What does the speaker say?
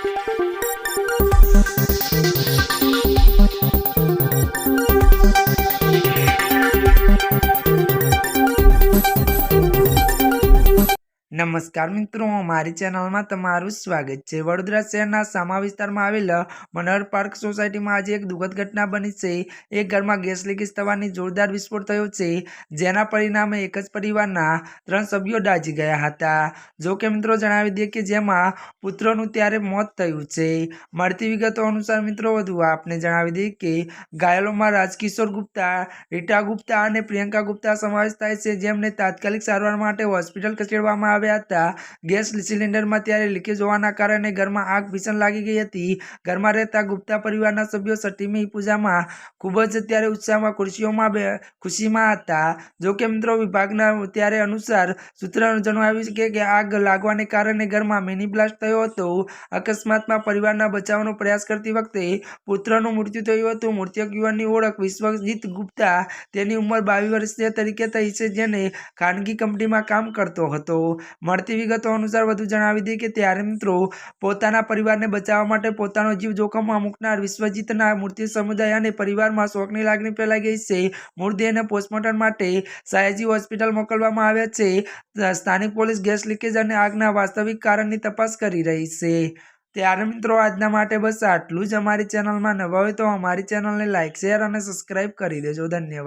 Thank you. નમસ્કાર મિત્રો, મારી ચેનલમાં તમારું સ્વાગત છે. વડોદરા શહેરના સામા વિસ્તારમાં આવેલા મનોહર પાર્ક સોસાયટીમાં આજે એક દુઃખદ ઘટના બની છે. એક ઘરમાં ગેસ લીકેજ થવાની જોરદાર વિસ્ફોટ થયો છે, જેના પરિણામે એક જ પરિવારના ત્રણ સભ્યો દાજી ગયા હતા. જો કે મિત્રો, જણાવી દઈએ કે જેમાં પુત્રનું ત્યારે મોત થયું છે. મળતી વિગતો અનુસાર મિત્રો, વધુ આપને જણાવી દઈએ કે ઘાયલોમાં રાજકિશોર ગુપ્તા, રીટા ગુપ્તા અને પ્રિયંકા ગુપ્તા સમાવેશ થાય છે. જેમને તાત્કાલિક સારવાર માટે હોસ્પિટલ ખસેડવામાં આવ્યા હતા. ગેસ સિલિન્ડરમાં ત્યારે લીકેજ હોવાના કારણે ઘરમાં આગ ભીષણ લાગી ગઈ હતી. ઘરમાં રહેતા ગુપ્તા પરિવારના સભ્યો સટીમી પૂજામાં ખૂબ જ ત્યારે ઉત્સાહમાં ખુરશીઓમાં બે ખુશીમાં હતા. જોકે મિત્રો વિભાગના ત્યારે અનુસાર સૂત્ર જણાવ્યું છે કે આગ લાગવાને કારણે ઘરમાં મિની બ્લાસ્ટ થયો હતો. અકસ્માતમાં પરિવારના બચાવનો પ્રયાસ કરતી વખતે પુત્રનું મૃત્યુ થયું હતું. મૃતક યુવાનની ઓળખ વિશ્વજીત ગુપ્તા તેની ઉંમર બાવીસ વર્ષીય તરીકે થઈ છે, જેને ખાનગી કંપનીમાં કામ કરતો હતો. મળતી વિગતો અનુસાર વધુ જણાવી દઈએ કે ત્યારે મિત્રો પોતાના પરિવારને બચાવવા માટે પોતાનો જીવ જોખમમાં મૂકનાર વિશ્વજીતના મૂર્તિ સમુદાય અને પરિવારમાં શોકની લાગણી ફેલાઈ ગઈ છે. મૃતદેહને પોસ્ટમોર્ટમ માટે સયાજી હોસ્પિટલ મોકલવામાં આવ્યા છે. સ્થાનિક પોલીસ ગેસ લીકેજ અને આગના વાસ્તવિક કારણની તપાસ કરી રહી છે. ત્યારે મિત્રો આજના માટે બસ આટલું જ. અમારી ચેનલમાં નવા હોય તો અમારી ચેનલને લાઇક શેર અને સબસ્ક્રાઈબ કરી દેજો. ધન્યવાદ.